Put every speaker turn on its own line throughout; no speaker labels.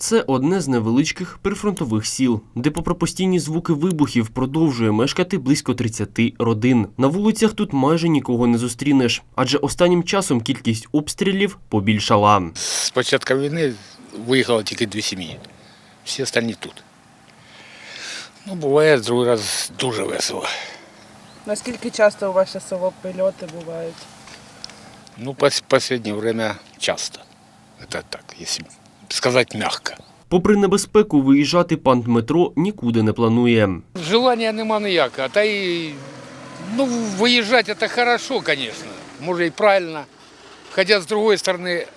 Це одне з невеличких прифронтових сіл, де, попри постійні звуки вибухів, продовжує мешкати близько 30 родин. На вулицях тут майже нікого не зустрінеш, адже останнім часом кількість обстрілів побільшала.
З початку війни виїхало тільки дві сім'ї. Всі остальні тут. Ну, буває другий раз дуже весело.
Наскільки часто у ваше село прильоти бувають?
Ну, в последнее время часто. Это так, если сказать мягко.
Попри небезпеку, виїжджати пан Дмитро нікуди не планує.
Желания нема ніякого. Та й ну, виїжджати це хорошо, конечно. Може і правильно. Хотя, с другой стороны,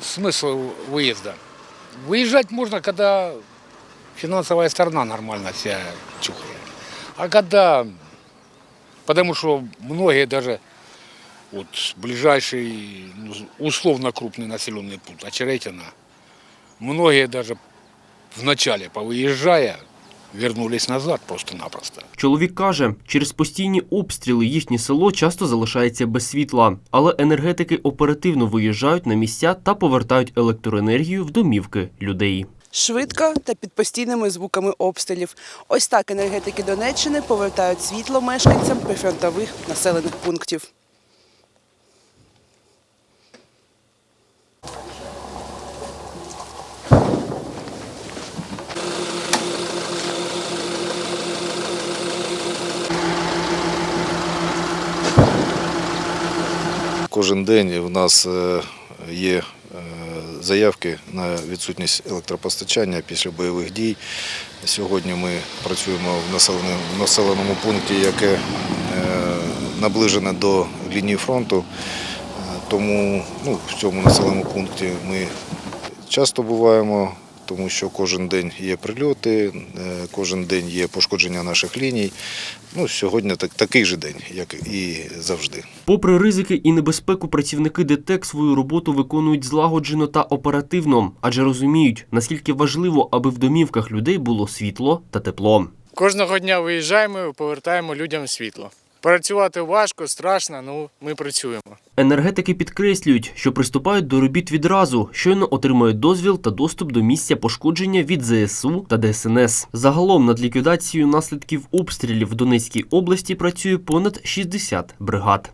смысл выезда. Выезжать можно, когда финансовая сторона нормально себя чухает. А когда, потому что многие даже, вот ближайший, ну, условно крупный населенный пункт, Очеретина, многие даже вначале, повыезжая, вернулись назад просто-напросто.
Чоловік каже, через постійні обстріли їхнє село часто залишається без світла, але енергетики оперативно виїжджають на місця та повертають електроенергію в домівки людей.
Швидко та під постійними звуками обстрілів. Ось так енергетики Донеччини повертають світло мешканцям прифронтових населених пунктів.
Кожен день в нас е, є е, заявки на відсутність електропостачання після бойових дій. Сьогодні ми працюємо в населеному, пункті, яке е, наближене до лінії фронту. Тому ну, в цьому населеному пункті ми часто буваємо, тому що кожен день є прильоти, е, кожен день є пошкодження наших ліній. Ну, сьогодні так, такий же день, як і завжди.
Попри ризики і небезпеку, працівники ДТЕК свою роботу виконують злагоджено та оперативно, адже розуміють, наскільки важливо, аби в домівках людей було світло та тепло.
Кожного дня виїжджаємо і повертаємо людям світло. Працювати важко, страшно, ну ми працюємо.
Енергетики підкреслюють, що приступають до робіт відразу, щойно отримають дозвіл та доступ до місця пошкодження від ЗСУ та ДСНС. Загалом над ліквідацією наслідків обстрілів в Донецькій області працює понад 60 бригад.